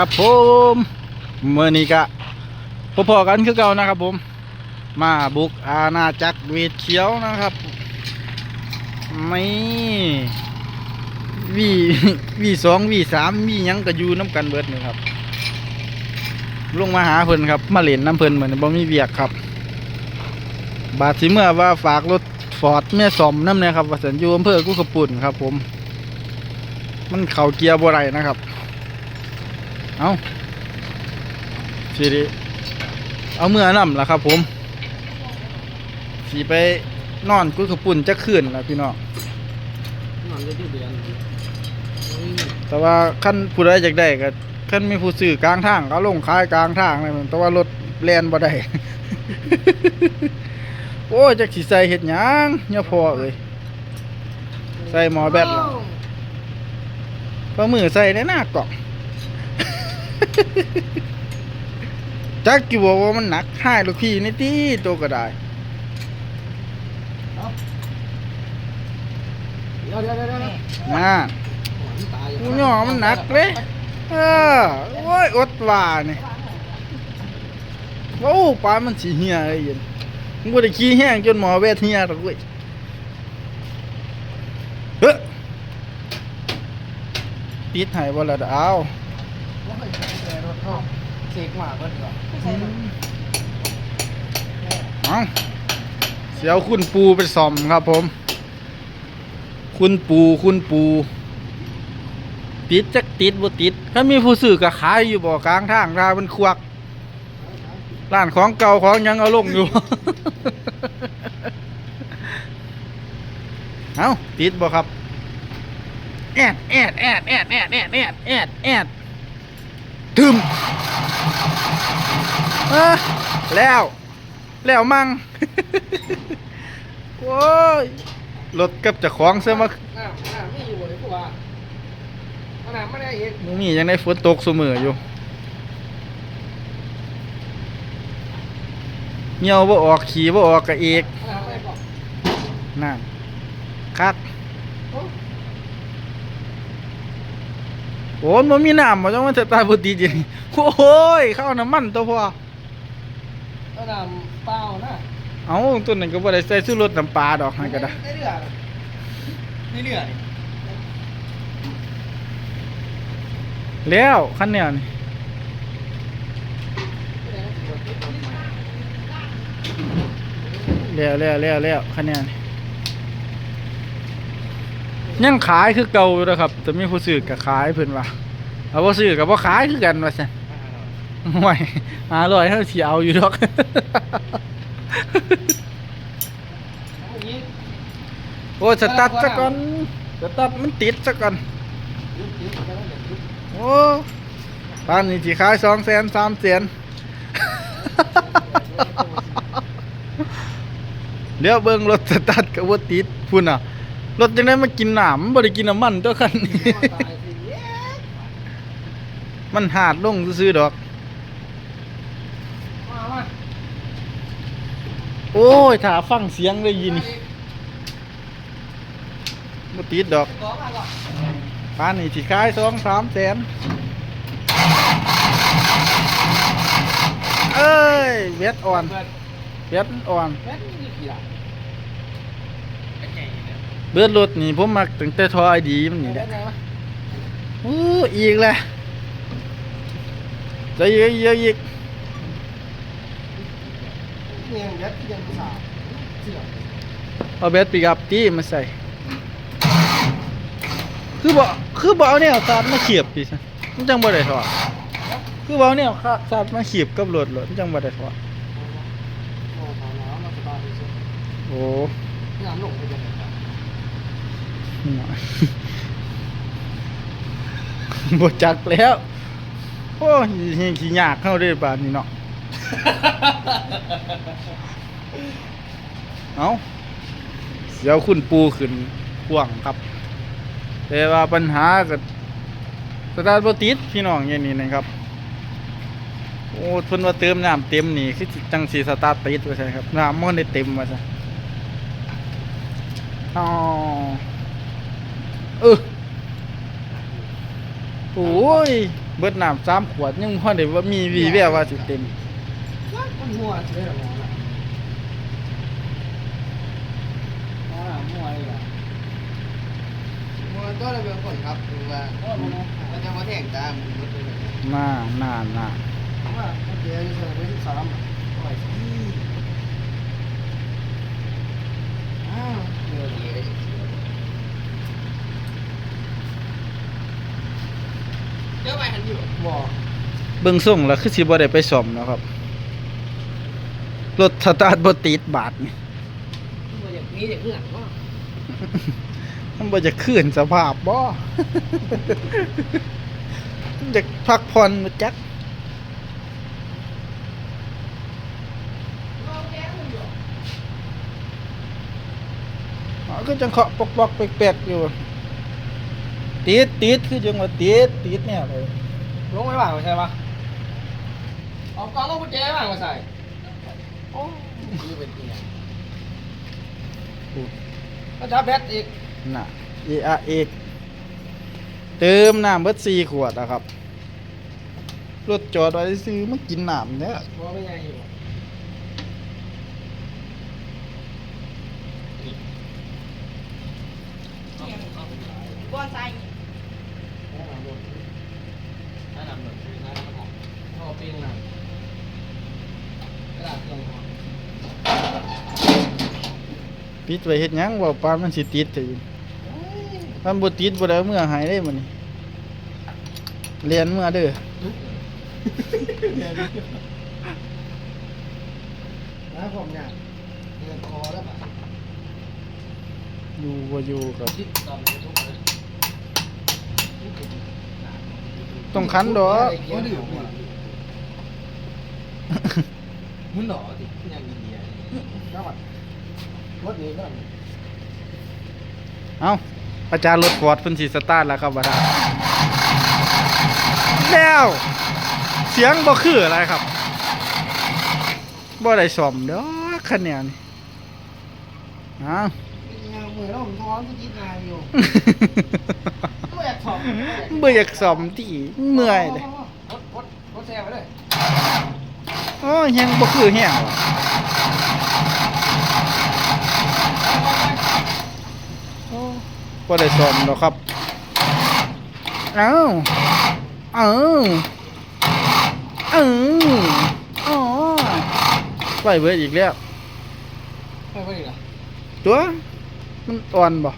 ครับผมเมื่อนี้ก็พอๆกันคือเก่านะครับผม มาบุกอาณาจักรเวทเขียวนะครับไม่วีวีสองวีสามวียังก็อยู่น้ำกันเบิดนี่ครับลงมาหาเพิ่นครับ มาเล่นน้ำเพิ่นเหมือนบ่มีเวียกครับ บาดสิเมื่อว่าฝากรถฟอร์ดแม่สอมน้ำเนี่ยครับว่าสันยู่อำเภอกุกกระปุ่นครับ ผม มันเข่าเกียร์บ่ไรนะครับ เอาสิริเอาเมื่อนำล่ะครับ ผมสีไปนอนกุกกระปุ่นจะขึ้นแล้วพี่น้องนอนก็อยู่เดือนแต่ว่าขั้นผู้ใดอยากได้ก็ขั้นมีผู้ซื้อกลางทางก็ลงขายกลางทางเลยแต่ว่ารถแลนบ่ได้โอ้ยจักสิใส่เฮ็ดหยังเนี่ยพอเอ้ยใส่หมอแบตล่ะพอมือใส่ในหน้ากล่อง จักกี่บอกว่ามันหนักให้ลูกพี่นี่ตีโตวก็ได้เดี๋ยวเดี๋ยวเดี๋ยวเดี๋ยวมาตายกูย่อมันหนักเลยเออโอ้ยอดว่านี่ว้าวปลามันสีเหียเลยเย็นมึงบ่ได้ขี้แห้งจนหมอเวทเหียหรอกเว้ยเฮ้ยติดให้บ่ละดา วเสกมาเพิ่นก็เอาเสียวคุณปูไปซ่อมครับผม คุณปูคุณปู ติดจักติดบ่ติดถ้ามีผู้ซื้อก็ขายอยู่บ่กลางทางทางมันควักร้านของเก่าของหยังเอาลงอยู่ เอาติดบ่ครับ แอดแอดแอดแอดแอดแอดแอดแอดแอด ทึมแล้ว แล้วมั่งโอ้ยรถกับจะของเสียมาน้ำน้ำไม่อยู่เลยพวกว่าเอาน้ำไม่ได้เอีกมึงมียังได้ฝนตกเสมออยู่เหี่ยวบ่ออกขี่บ่ออกกะเอกเอาน้ำไม่ได้ก่อน นั่นคัก โอ้ โอ้ยมันมีน้ำมาจังมันจะตายบ่ติดอย่างนี้โอ้ยเข้าน้ำมันตัวพอเอาน้ำเปล่านะเอาตัวนั้นก็บ่ได้ใส่สู้รถน้ำปลาดอกให้ก็ได้ในเรือในเรือนี่แล้วคันเนี้ยนี่แล้วแล้วแล้วแล้วคันเนี้ยนี่ ยังขายคือเก่านะครับแต่มีผู้ซื้อก็ขายเพิ่นว่าเอาบ่ซื้อก็บ่ขายคือกันว่าซั่นห่วยหาร้อยเฮาสิเอาอยู่ดอกโอ้สตาร์ทซะก่อนสตาร์ทมันติดซะก่อนยุบยุบไปแล้บ้านนี้สิขายสองแสนสามแสนเดี๋ยวเบิ่งรถสตาร์ทกับว่าติดพุ่นอะ รถจังได้มากินหน้ำมันบ่ได้กินน้ำมันตัวคันนี้ มันหาดลงซื้อๆดอก โอ้ยถ้าฟังเสียงได้ยินบ่ติดดอกขอมานปานนี้สิขายสองสามแสนเอ้ยเว็ดอ่อนเพื่อนเว็ดอ่อน กี่หลังไอ้ใหญ่เนี่ยเบิดรถนี่ผมมักตั้งแต่ทอไอดีมันนี่แหได้ละไงวะโอ้อีกแหละจะเยอะเยอะอีกเนี่ยเด็ดยังสาวเสือเอาเบสปีกับตีมาใส่ คือบ่คือบ่เอาเนี่ยสาดมาเขียบดิซะมันจังบ่ได้ถอดคือบ่เอาเนี่ยสาดมาเขียบกับรถรถมันจังบ่ได้ถอดโอ้ตอนน้ำมันส บายที่สุดจักแล้ว โอ้ยเฮงขี้ยากเข้าได้บาดนี้เนาะ เอาเดี๋ยวคุณปูขึ้นพ่วงครับ แต่ว่าปัญหากับสตาร์ทบ่ติดพี่น้องอย่างนี้นะครับ โอ้เพิ่นว่าเติมน้ำเต็มนี่คือจังสีสตาร์ทติดว่าใช่ครับน้ำมันได้เต็มว่าใช่อ๋อ เออโอ้ย เบิดน้ำสามขวดยังพอได้ว่ามีวีแววว่าสิเต็มมันหัวเลยหรอหมอน่ะหมอน่ะหัวเลยอะมันก็เลยเป็นคนครับคือว่าโอ้โหเนาะมันจะมาแทงตามมันก็เลยน่าน่าน่าว่ามันเดี๋ยวจะใส่ไว้ที่สามอะโอ้ยอ้าว เมื่อนี้ได้ เดี๋ยวไปหันอยู่บ่ เบิ่งส่งแล้วคือสิบ่ได้ไปซ่อมเนาะครับรถสตาร์ทบ่ติดบาทนี่มันอย่างนี้อย่างเงี้ยว่ามันบ่จะคืนสภาพบ่มันจะพักผ่อนมาจักอ๋อก็จังเคาะปอกๆแปลกๆอยู่ติดติดคือจังว่าติดติดเนี่ยเลยลงไม่ว่างใช่ปะ เอากองลูกกุญแจว่างมาใส่โอ้คือเป็นที่ไหนก็จับแบตอีกน่ะเออะเอกเติมน้ำเบิดสี่ขวดนะครับรถจอดไว้ซื้อมากินน้ำเนี่ยบ่ไม่ใหญ่อยู่บ่ใส่ น้ำหมดน้ำหมดน้ำหมดพอปิ้งน้ำกระดาษเครื่องหอม ปิดไว้เฮ็ดหยังบ่ปานมันสิติดถึงมันบ่ติดบ่ได้เอามื่อหายได้มื้อนี้เรียนเมื่อเด้อนะผมเนี่ยเงินคอแล้วป่ะอยู่บ่อยู่กับคิดตอนนี้ทุกคนต้องคันดอกก็ดื่มอะมึงหล่อดิยังอินเดียจังหวัด รถนี้ก็เอ้าอาจารย์รถฟอร์ดเพิ่นสิสตาร์ทแล้วครับว่าท่านแล้ว เสียงบ่คืออะไรครับบ่ได้ซ่อมดอกคันเนี้ยนี่เอ้ามือเราผมท้องก็ยิดนายอยู่ก็อยากถอดบ่อยากซ่อมติเมื่อยเลยรถรถรถแซงไปเลยโอ้ยยังบ่คือแฮงว่ะโอ้ บ่ได้ซ่อมดอกครับ เอ้า เอ้า เอ้าอ๋อไปเบิดอีกแล้วไม่ไปเหรอตัว มันอ่อนบ่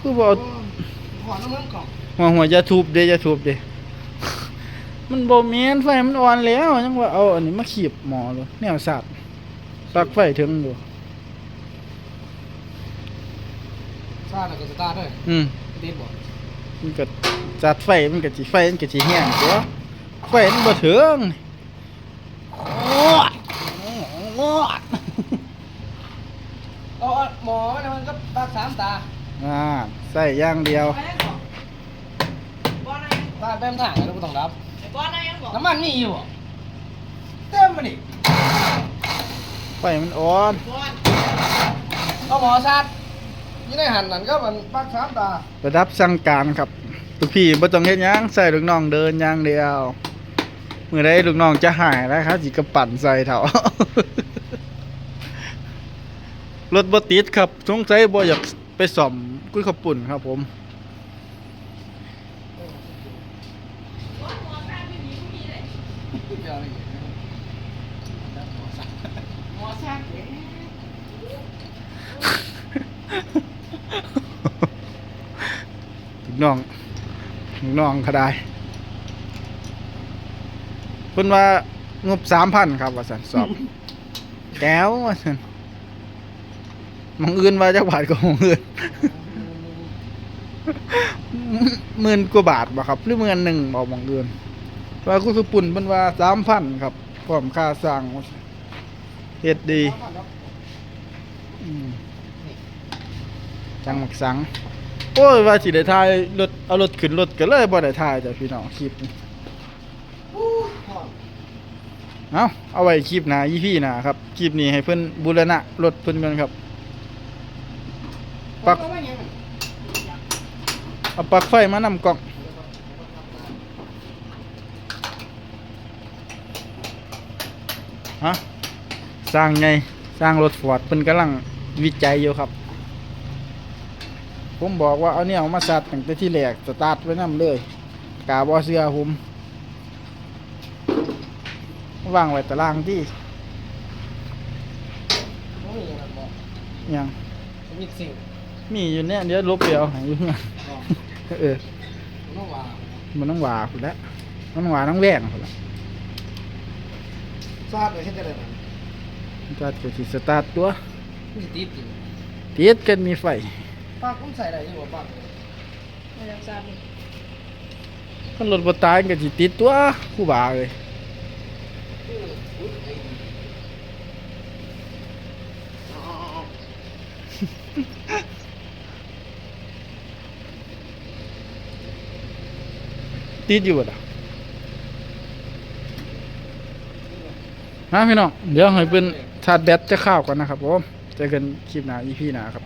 คือบ่เอาขอน้ำมันกล่องหัวหัวจะทุบเด้จะทุบเด้ มันบ่แม่นไฟมันอ่อนแล้วยังว่าเอาอันนี้มาขีบหมอเลยแนวสัตว์ปลักไฟถึงอยู่ซาดแล้วก็สตาร์ทด้วยอืมติดบ่มันก็จัดไฟมันก็สิไฟมันก็สิแห้งตัวไฟมันบ่ถึงโอ้ยโอ้ยเอาหมอเนี่ยมันก็ปากสามตาอ่าใส่อย่างเดียวบ่ได้ยังบอกบ่ได้ยังตาเต็มถังแล้วก็ต้องรับ บ่ได้ยังบอกน้ำมันมีอยู่บ่เต็มมาดิไฟมันอ่อนบ่เอาหมอซาดยี่ในหันนั่นก็มันปากสามตาระดับสั่งการครับลูกพี่บ่ต้องเฮ็ดหยังใส่ลูกน้องเดินอย่างเดียวมื้อใดลูกน้องจะหายแล้วครับสิกระปั่นใส่เถา รถบ่ติดครับสงสัยบ่อยากไปซ่อมกุ้ยข้าวปุ่นครับผม เดี๋ยวนี่ หมอซาดหมอซักเด้ลูกน้องลูกน้องก็ได้เพิ่นว่างบ3,000ครับว่าซั่นสอบ แก้วว่าซั่นหมองอื่นว่าจักบาทก็หมองอื่นหมื่นกว่าบาทบ่ครับ หรือหมื่นหนึ่งบ่หมองอื่นว่ากุสุปุ่นเพิ่นว่า3,000ครับ พร้อมค่าสร้างเฮ็ดดีจังหมักสัง โอ้ยว่าสิได้ถ่ายรถเอารถขึ้นรถก็เลยบ่ได้ถ่ายจ้ะพี่น้องคลิปนี้เอาเอาไว้คลิปหน้า EP หน้าครับคลิปนี้ให้เพิ่อนบูรณะรถเพิ่อนก่อนครับปักเอาปักไฟมานำกล่องฮะ สร้างไงสร้างรถฟอร์ดเพิ่นกำลังวิจัยอยู่ครับ ผมบอกว่าเอาเนี่ยเอามาสัตว์ตั้งแต่ที่แรกสตาร์ทไว้นำเลยกาบอเสือผมวางไว้ตารางที่ไม่มีอะไรบอกหยังมีสิ่งมีอยู่เนี่ยเดี๋ยวลบไปเอาให้อยู่เนี่ยบอกเออมันต้องว่ามันต้องหวาพุ่นละมันต้องหวาต้องแหวงพุ่นละทราบเลยเช่นเดียวกันมัน จะเกิดสิสตาร์ทตัว มันจะติดอยู่ติดกันมีไฟ ปากผมใส่ได้ยังบ่ปากไม่ต้องทราบดิคันรถบ่ตายก็สิติดตัวคู่บาเลยอ๋อติดอยู่บ่ล่ะนะพี่น้อง เดี๋ยวให้เพิ่น ชาร์จแบตจะเข้าก่อนนะครับผมเจอกันคลิปหน้า EP หน้าครับ